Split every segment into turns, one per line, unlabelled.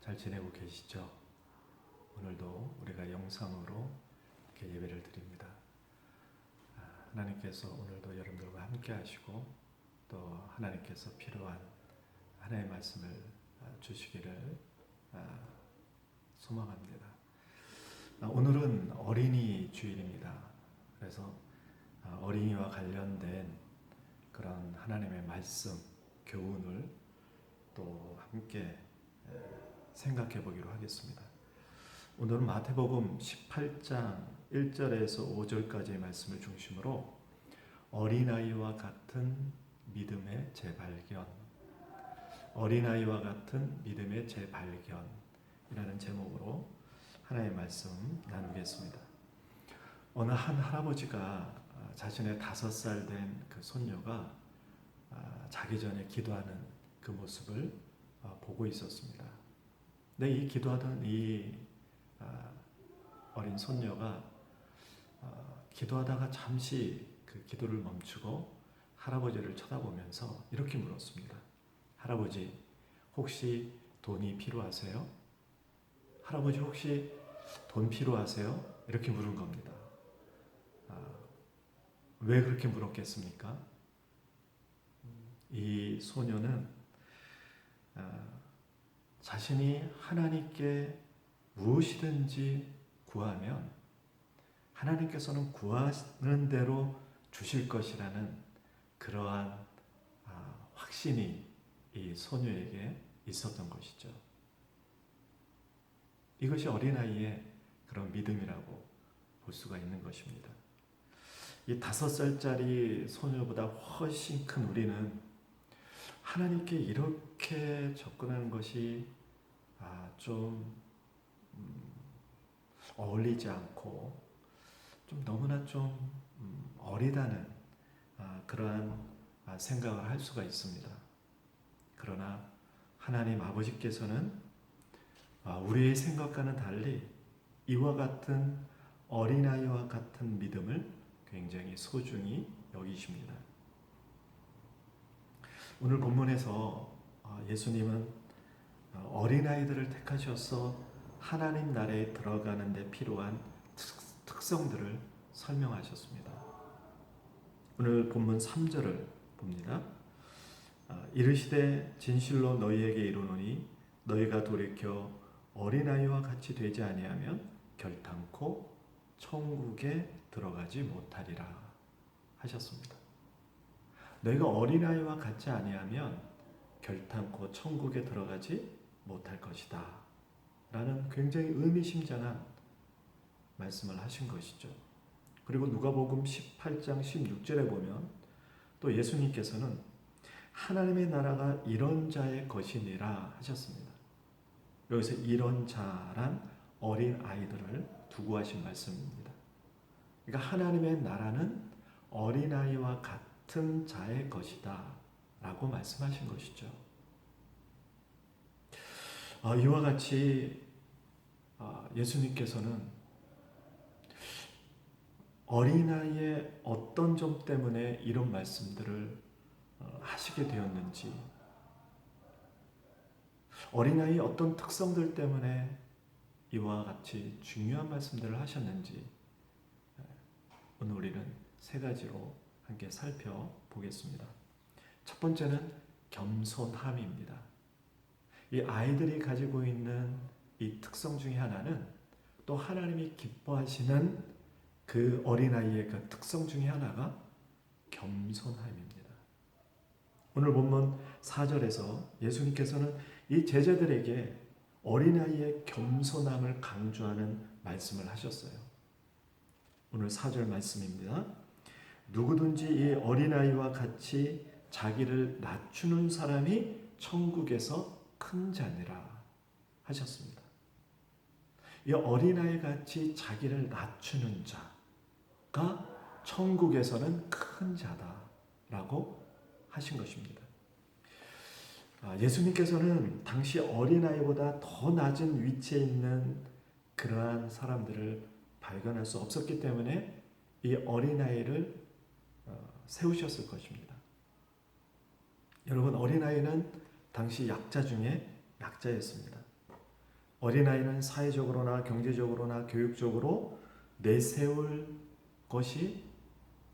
잘 지내고 계시죠? 오늘도 우리가 영상으로 이렇게 예배를 드립니다. 아, 하나님께서 오늘도 여러분들과 함께 하시고 또 하나님께서 필요한 하나님의 말씀을 아, 주시기를 아, 소망합니다. 아, 오늘은 어린이 주일입니다. 그래서 아, 어린이와 관련된 그런 하나님의 말씀, 교훈을 또 함께 에, 생각해 보기로 하겠습니다. 오늘은 마태복음 18장 1절에서 5절까지의 말씀을 중심으로 어린아이와 같은 믿음의 재발견, 어린아이와 같은 믿음의 재발견이라는 제목으로 하나의 말씀 나누겠습니다. 어느 한 할아버지가 아, 자신의 다섯 살 된 그 손녀가 아, 자기 전에 기도하는 그 모습을 아, 보고 있었습니다. 근데 이 기도하던 이 아, 어린 손녀가 아, 기도하다가 잠시 그 기도를 멈추고 할아버지를 쳐다보면서 이렇게 물었습니다. 할아버지, 혹시 돈이 필요하세요? 할아버지 혹시 돈 필요하세요? 이렇게 물은 겁니다. 아, 왜 그렇게 물었겠습니까? 이 소녀는 아, 자신이 하나님께 무엇이든지 구하면 하나님께서는 구하는 대로 주실 것이라는 그러한 아, 확신이 이 소녀에게 있었던 것이죠. 이것이 어린아이의 그런 믿음이라고 볼 수가 있는 것입니다. 이 다섯 살짜리 소녀보다 훨씬 큰 우리는 하나님께 이렇게 접근하는 것이 아, 좀 음, 어울리지 않고 좀 너무나 좀 음, 어리다는 아, 그러한 아, 생각을 할 수가 있습니다. 그러나 하나님 아버지께서는 아, 우리의 생각과는 달리 이와 같은 어린아이와 같은 믿음을 굉장히 소중히 여기십니다. 오늘 본문에서 아, 예수님은 아, 어린아이들을 택하셔서 하나님 나라에 들어가는 데 필요한 특- 특성들을 설명하셨습니다. 오늘 본문 3절을 봅니다. 아, 이르시되 진실로 너희에게 이르노니 너희가 돌이켜 어린아이와 같이 되지 아니하면 결탄코 천국에 들어가지 못하리라 하셨습니다. 너희가 어린아이와 같지 아니하면 결탄코 천국에 들어가지 못할 것이다. 라는 굉장히 의미심장한 말씀을 하신 것이죠. 그리고 누가복음 18장 16절에 보면 또 예수님께서는 하나님의 나라가 이런 자의 것이니라 하셨습니다. 여기서 이런 자란 어린 아이들을 두고 하신 말씀입니다. 그러니까 하나님의 나라는 어린 아이와 같 은 자의 것이다 라고 말씀하신 것이죠. 아, 이와 같이 아, 예수님께서는 어린아이의 어떤 점 때문에 이런 말씀들을 어, 하시게 되었는지, 어린아이의 어떤 특성들 때문에 이와 같이 중요한 말씀들을 하셨는지, 예, 오늘 우리는 세 가지로 함께 살펴보겠습니다. 첫 번째는 겸손함입니다. 이 아이들이 가지고 있는 이 특성 중에 하나는 또 하나님이 기뻐하시는 그 어린아이의 그 특성 중에 하나가 겸손함입니다. 오늘 본문 4절에서 예수님께서는 이 제자들에게 어린아이의 겸손함을 강조하는 말씀을 하셨어요. 오늘 4절 말씀입니다. 누구든지 이 어린아이와 같이 자기를 낮추는 사람이 천국에서 큰 자니라 하셨습니다. 이 어린아이 같이 자기를 낮추는 자가 천국에서는 큰 자다라고 하신 것입니다. 아, 예수님께서는 당시 어린아이보다 더 낮은 위치에 있는 그러한 사람들을 발견할 수 없었기 때문에 이 어린아이를 어, 세우셨을 것입니다. 여러분 어린아이는 당시 약자 중에 약자였습니다. 어린아이는 사회적으로나 경제적으로나 교육적으로 내세울 것이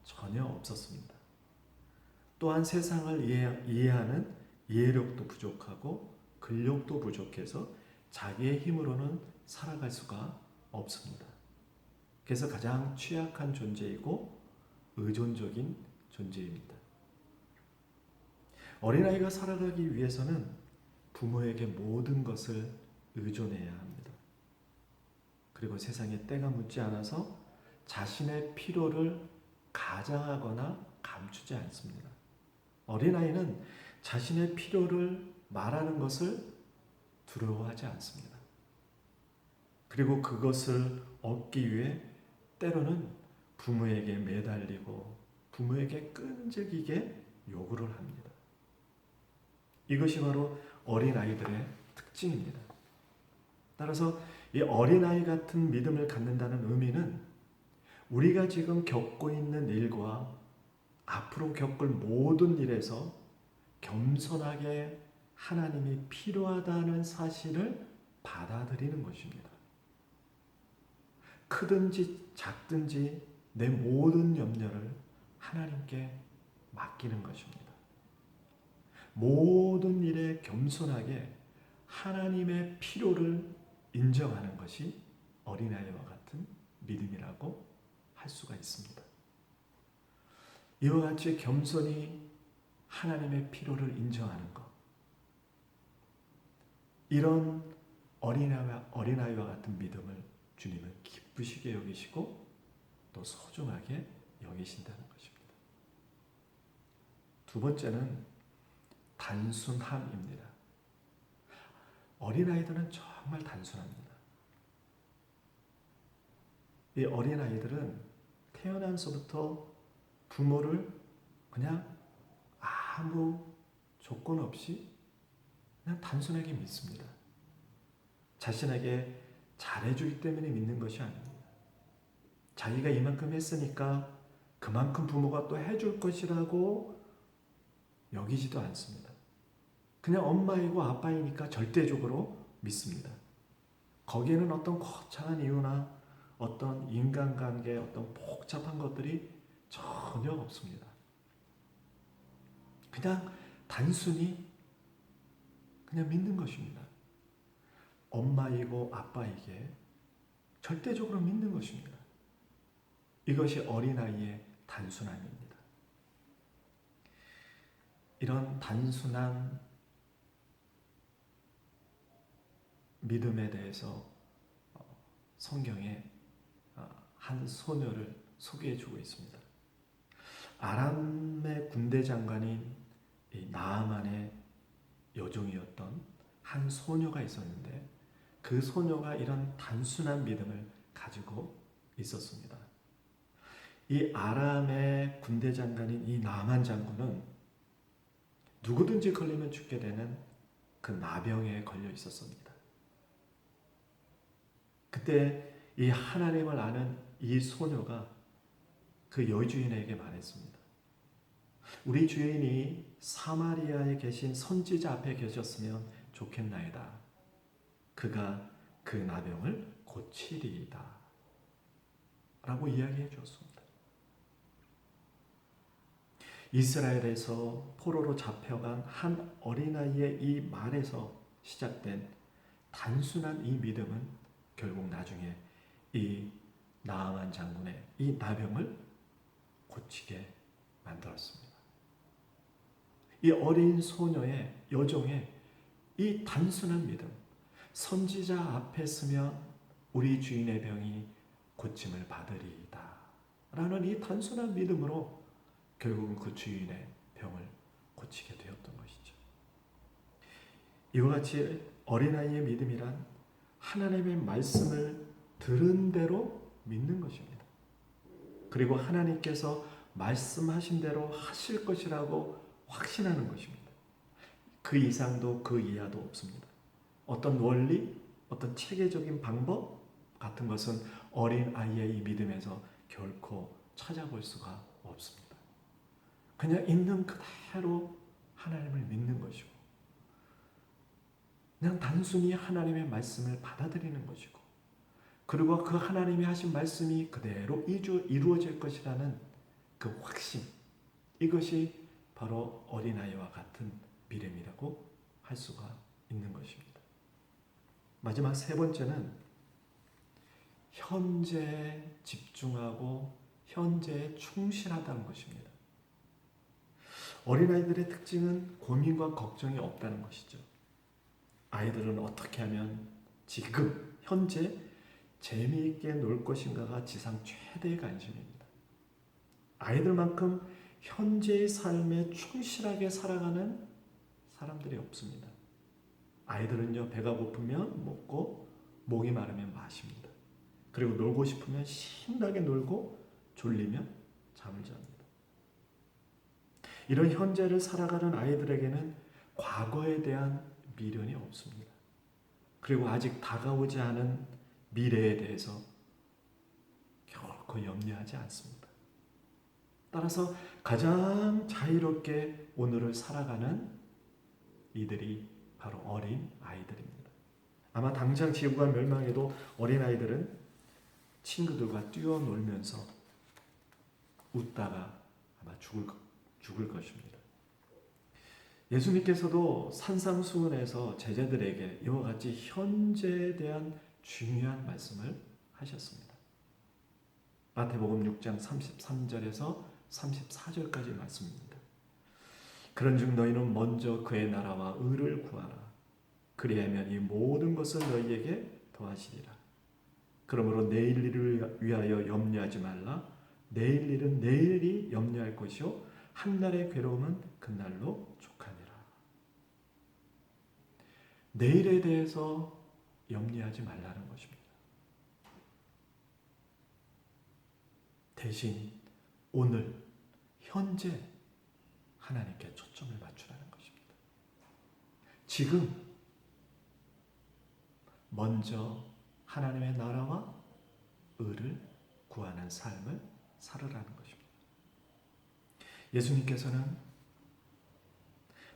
전혀 없었습니다. 또한 세상을 이해, 이해하는 이해력도 부족하고 근력도 부족해서 자기의 힘으로는 살아갈 수가 없습니다. 그래서 가장 취약한 존재이고 의존적인 존재입니다. 어린아이가 살아가기 위해서는 부모에게 모든 것을 의존해야 합니다. 그리고 세상에 때가 묻지 않아서 자신의 필요를 가장하거나 감추지 않습니다. 어린아이는 자신의 필요를 말하는 것을 두려워하지 않습니다. 그리고 그것을 얻기 위해 때로는 부모에게 매달리고 부모에게 끈질기게 요구를 합니다. 이것이 바로 어린아이들의 특징입니다. 따라서 이 어린아이 같은 믿음을 갖는다는 의미는 우리가 지금 겪고 있는 일과 앞으로 겪을 모든 일에서 겸손하게 하나님이 필요하다는 사실을 받아들이는 것입니다. 크든지 작든지 내 모든 염려를 하나님께 맡기는 것입니다. 모든 일에 겸손하게 하나님의 필요를 인정하는 것이 어린아이와 같은 믿음이라고 할 수가 있습니다. 이와 같이 겸손히 하나님의 필요를 인정하는 것. 이런 어린아이와, 같은 믿음을 주님은 기쁘시게 여기시고 또 소중하게 여기신다는 것입니다. 두 번째는 단순함입니다. 어린아이들은 정말 단순합니다. 이 어린아이들은 태어난서부터 부모를 그냥 아무 조건 없이 그냥 단순하게 믿습니다. 자신에게 잘해주기 때문에 믿는 것이 아닙니다. 자기가 이만큼 했으니까 그만큼 부모가 또 해줄 것이라고 여기지도 않습니다. 그냥 엄마이고 아빠이니까 절대적으로 믿습니다. 거기에는 어떤 거창한 이유나 어떤 인간관계 어떤 복잡한 것들이 전혀 없습니다. 그냥 단순히 그냥 믿는 것입니다. 엄마이고 아빠에게 절대적으로 믿는 것입니다. 이것이 어린아이의 단순함입니다. 이런 단순한 믿음에 대해서 어, 성경에 어, 한 소녀를 소개해 주고 있습니다. 아람의 군대 장관인 나아만의 여종이었던 한 소녀가 있었는데 그 소녀가 이런 단순한 믿음을 가지고 있었습니다. 이 아람의 군대 장관인 이 나만 장군은 누구든지 걸리면 죽게 되는 그 나병에 걸려 있었습니다. 그때 이 하나님을 아는 이 소녀가 그 여주인에게 말했습니다. 우리 주인이 사마리아에 계신 선지자 앞에 계셨으면 좋겠나이다. 그가 그 나병을 고치리이다. 라고 이야기해 주었습니다. 이스라엘에서 포로로 잡혀간 한 어린아이의 이 말에서 시작된 단순한 이 믿음은 결국 나중에 이 나아만 장군의 이 나병을 고치게 만들었습니다. 이 어린 소녀의 여종의 이 단순한 믿음, 선지자 앞에 서면 우리 주인의 병이 고침을 받으리이다. 라는 이 단순한 믿음으로 결국은 그 주인의 병을 고치게 되었던 것이죠. 이와 같이 어린아이의 믿음이란 하나님의 말씀을 들은 대로 믿는 것입니다. 그리고 하나님께서 말씀하신 대로 하실 것이라고 확신하는 것입니다. 그 이상도 그 이하도 없습니다. 어떤 원리, 어떤 체계적인 방법 같은 것은 어린 아이의 이 믿음에서 결코 찾아볼 수가. 그냥 있는 그대로 하나님을 믿는 것이고 그냥 단순히 하나님의 말씀을 받아들이는 것이고 그리고 그 하나님이 하신 말씀이 그대로 이루어질 것이라는 그 확신 이것이 바로 어린아이와 같은 믿음이라고 할 수가 있는 것입니다. 마지막 세 번째는 현재에 집중하고 현재에 충실하다는 것입니다. 어린아이들의 특징은 고민과 걱정이 없다는 것이죠. 아이들은 어떻게 하면 지금 현재 재미있게 놀 것인가가 지상 최대의 관심입니다. 아이들만큼 현재의 삶에 충실하게 살아가는 사람들이 없습니다. 아이들은요 배가 고프면 먹고 목이 마르면 마십니다. 그리고 놀고 싶으면 신나게 놀고 졸리면 잠을 잡니다. 이런 현재를 살아가는 아이들에게는 과거에 대한 미련이 없습니다. 그리고 아직 다가오지 않은 미래에 대해서 결코 염려하지 않습니다. 따라서 가장 자유롭게 오늘을 살아가는 이들이 바로 어린 아이들입니다. 아마 당장 지구가 멸망해도 어린 아이들은 친구들과 뛰어놀면서 웃다가 아마 죽을, 죽을 것입니다. 예수님께서도 산상수훈에서 제자들에게 이와 같이 현재에 대한 중요한 말씀을 하셨습니다. 마태복음 6장 33절에서 34절까지 말씀입니다. 그런즉 너희는 먼저 그의 나라와 의를 구하라. 그리하면 이 모든 것을 너희에게 더하시리라. 그러므로 내일 일을 위하여 염려하지 말라. 내일 일은 내일이 염려할 것이요 한날의 괴로움은 그날로 족하니라. 내일에 대해서 염려하지 말라는 것입니다. 대신 오늘 현재 하나님께 초점을 맞추라는 것입니다. 지금 먼저 하나님의 나라와 의를 구하는 삶을 살으라는 것입니다. 예수님께서는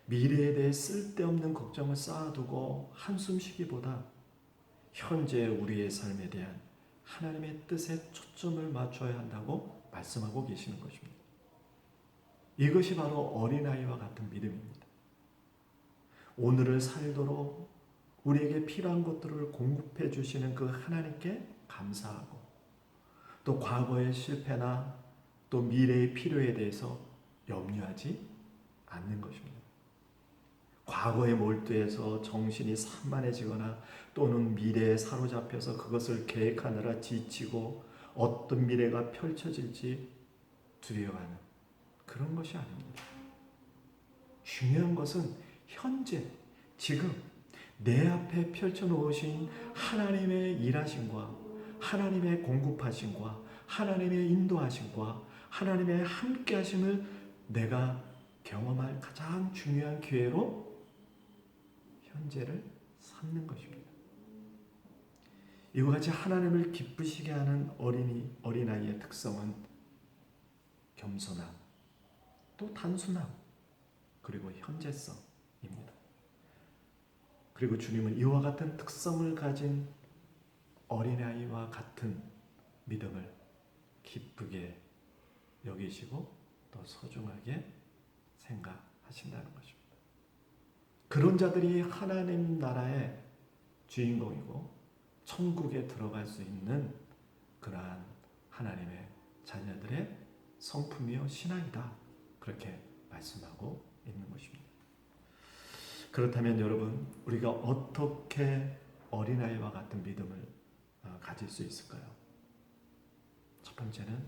미래에 대해 쓸데없는 걱정을 쌓아두고 한숨 쉬기보다 현재 우리의 삶에 대한 하나님의 뜻에 초점을 맞춰야 한다고 말씀하고 계시는 것입니다. 이것이 바로 어린아이와 같은 믿음입니다. 오늘을 살도록 우리에게 필요한 것들을 공급해 주시는 그 하나님께 감사하고 또 과거의 실패나 또 미래의 필요에 대해서 염려하지 않는 것입니다. 과거에 몰두해서 정신이 산만해지거나 또는 미래에 사로잡혀서 그것을 계획하느라 지치고 어떤 미래가 펼쳐질지 두려워하는 그런 것이 아닙니다. 중요한 것은 현재, 지금 내 앞에 펼쳐놓으신 하나님의 일하심과 하나님의 공급하심과 하나님의 인도하심과 하나님의 함께하심을 내가 경험할 가장 중요한 기회로 현재를 삼는 것입니다. 이와 같이 하나님을 기쁘시게 하는 어린이 어린아이의 특성은 겸손함, 또 단순함, 그리고 현재성입니다. 그리고 주님은 이와 같은 특성을 가진 어린아이와 같은 믿음을 기쁘게 여기시고 또 소중하게 생각하신다는 것입니다. 그런 자들이 하나님 나라의 주인공이고 천국에 들어갈 수 있는 그러한 하나님의 자녀들의 성품이요 신앙이다. 그렇게 말씀하고 있는 것입니다. 그렇다면 여러분 우리가 어떻게 어린아이와 같은 믿음을 어, 가질 수 있을까요? 첫 번째는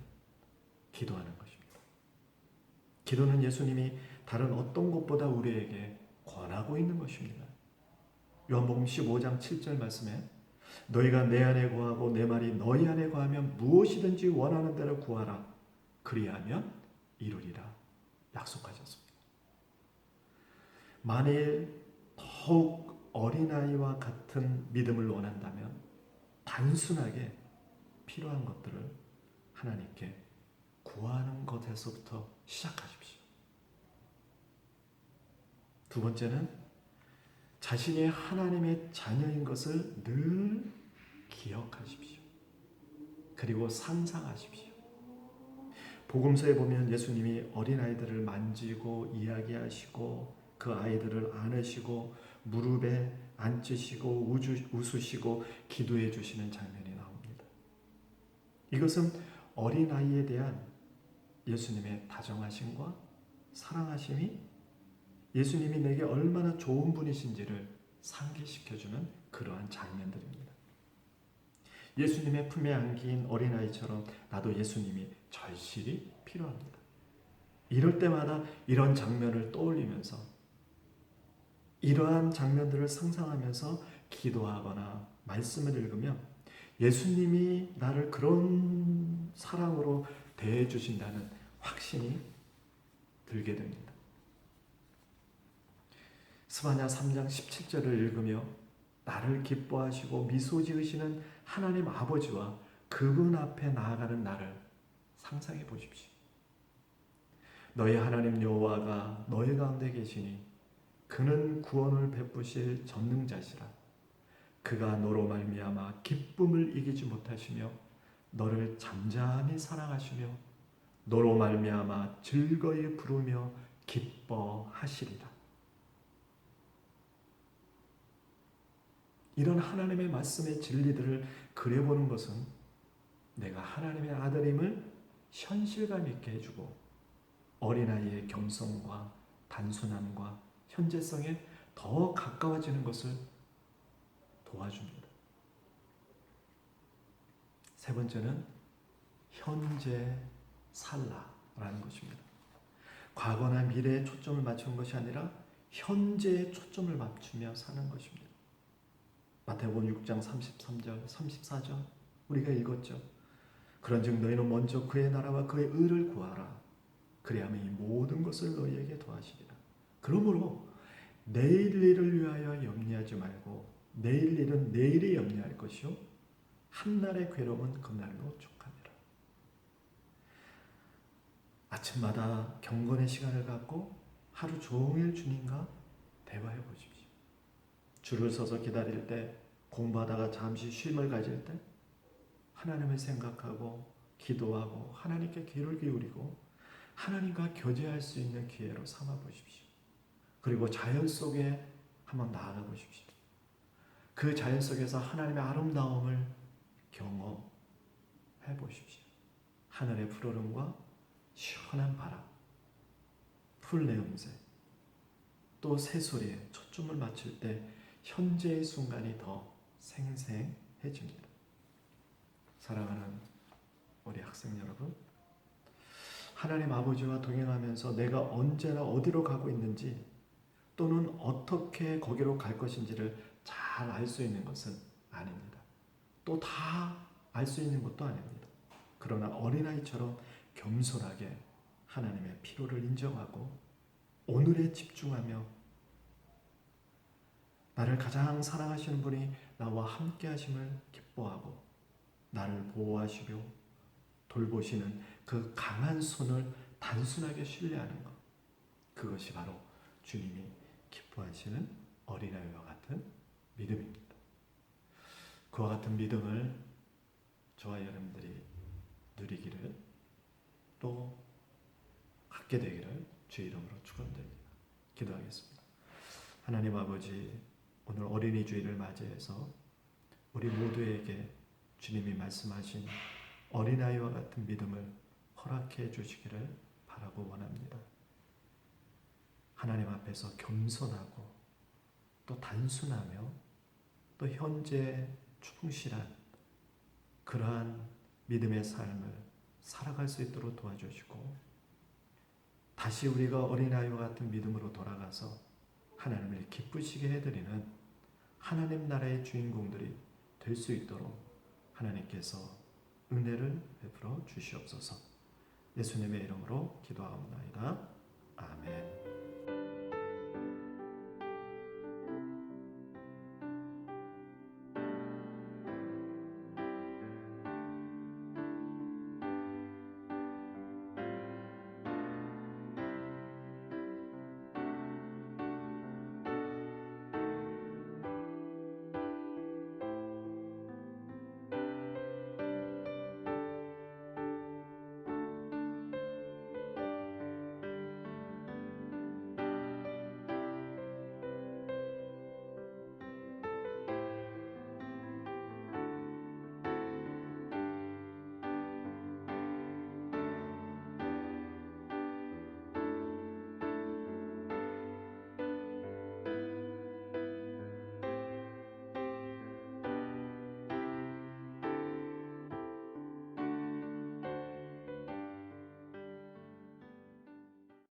기도하는 것입니다. 기도는 예수님이 다른 어떤 것보다 우리에게 권하고 있는 것입니다. 요한복음 15장 7절 말씀에 너희가 내 안에 거하고 내 말이 너희 안에 거하면 무엇이든지 원하는 대로 구하라 그리하면 이루리라 약속하셨습니다. 만일 더욱 어린아이와 같은 믿음을 원한다면 단순하게 필요한 것들을 하나님께 구하는 것에서부터 시작하십시오. 두 번째는 자신이 하나님의 자녀인 것을 늘 기억하십시오. 그리고 상상하십시오. 복음서에 보면 예수님이 어린아이들을 만지고 이야기하시고 그 아이들을 안으시고 무릎에 앉으시고 우주, 웃으시고 기도해 주시는 장면이 나옵니다. 이것은 어린아이에 대한 예수님의 다정하심과 사랑하심이 예수님이 내게 얼마나 좋은 분이신지를 상기시켜주는 그러한 장면들입니다. 예수님의 품에 안긴 어린아이처럼 나도 예수님이 절실히 필요합니다. 이럴 때마다 이런 장면을 떠올리면서 이러한 장면들을 상상하면서 기도하거나 말씀을 읽으면 예수님이 나를 그런 사랑으로 대해 주신다는 확신이 들게 됩니다. 스바냐 3장 17절을 읽으며 나를 기뻐하시고 미소 지으시는 하나님 아버지와 그분 앞에 나아가는 나를 상상해 보십시오. 너희 하나님 여호와가 너희 가운데 계시니 그는 구원을 베푸실 전능자시라. 그가 너로 말미암아 기쁨을 이기지 못하시며 너를 잠잠히 사랑하시며 너로 말미암아 즐거이 부르며 기뻐하시리라. 이런 하나님의 말씀의 진리들을 그려보는 것은 내가 하나님의 아들임을 현실감 있게 해주고 어린아이의 겸손과 단순함과 현재성에 더 가까워지는 것을 도와줍니다. 세 번째는 현재 살라라는 것입니다. 과거나 미래에 초점을 맞추는 것이 아니라 현재에 초점을 맞추며 사는 것입니다. 마태복음 6장 33절, 34절 우리가 읽었죠. 그런즉 너희는 먼저 그의 나라와 그의 의를 구하라. 그리하면 이 모든 것을 너희에게 더하시리라. 그러므로 내일 일을 위하여 염려하지 말고 내일 일은 내일에 염려할 것이요 한날의 괴로움은 그날로 족하니라. 아침마다 경건의 시간을 갖고 하루 종일 주님과 대화해 보십시오. 줄을 서서 기다릴 때 공부하다가 잠시 쉼을 가질 때 하나님을 생각하고 기도하고 하나님께 귀를 기울이고 하나님과 교제할 수 있는 기회로 삼아 보십시오. 그리고 자연 속에 한번 나아가 보십시오. 그 자연 속에서 하나님의 아름다움을 경험해 보십시오. 하늘의 푸르름과 시원한 바람, 풀 내음새, 또 새소리에 초점을 맞출 때 현재의 순간이 더 생생해집니다. 사랑하는 우리 학생 여러분, 하나님 아버지와 동행하면서 내가 언제나 어디로 가고 있는지 또는 어떻게 거기로 갈 것인지를 잘 알 수 있는 것은 아닙니다. 또 다 알 수 있는 것도 아닙니다. 그러나 어린아이처럼 겸손하게 하나님의 필요를 인정하고 오늘에 집중하며 나를 가장 사랑하시는 분이 나와 함께 하심을 기뻐하고 나를 보호하시고 돌보시는 그 강한 손을 단순하게 신뢰하는 것. 그것이 바로 주님이 기뻐하시는 어린아이와 같은 믿음입니다. 그와 같은 믿음을 저와 여러분들이 누리기를 또 갖게 되기를 주의 이름으로 축원드립니다. 기도하겠습니다. 하나님 아버지 오늘 어린이 주일을 맞이해서 우리 모두에게 주님이 말씀하신 어린아이와 같은 믿음을 허락해 주시기를 바라고 원합니다. 하나님 앞에서 겸손하고 또 단순하며 또 현재 충실한 그러한 믿음의 삶을 살아갈 수 있도록 도와주시고 다시 우리가 어린아이와 같은 믿음으로 돌아가서 하나님을 기쁘시게 해드리는 하나님 나라의 주인공들이 될 수 있도록 하나님께서 은혜를 베풀어 주시옵소서. 예수님의 이름으로 기도하옵나이다. 아멘.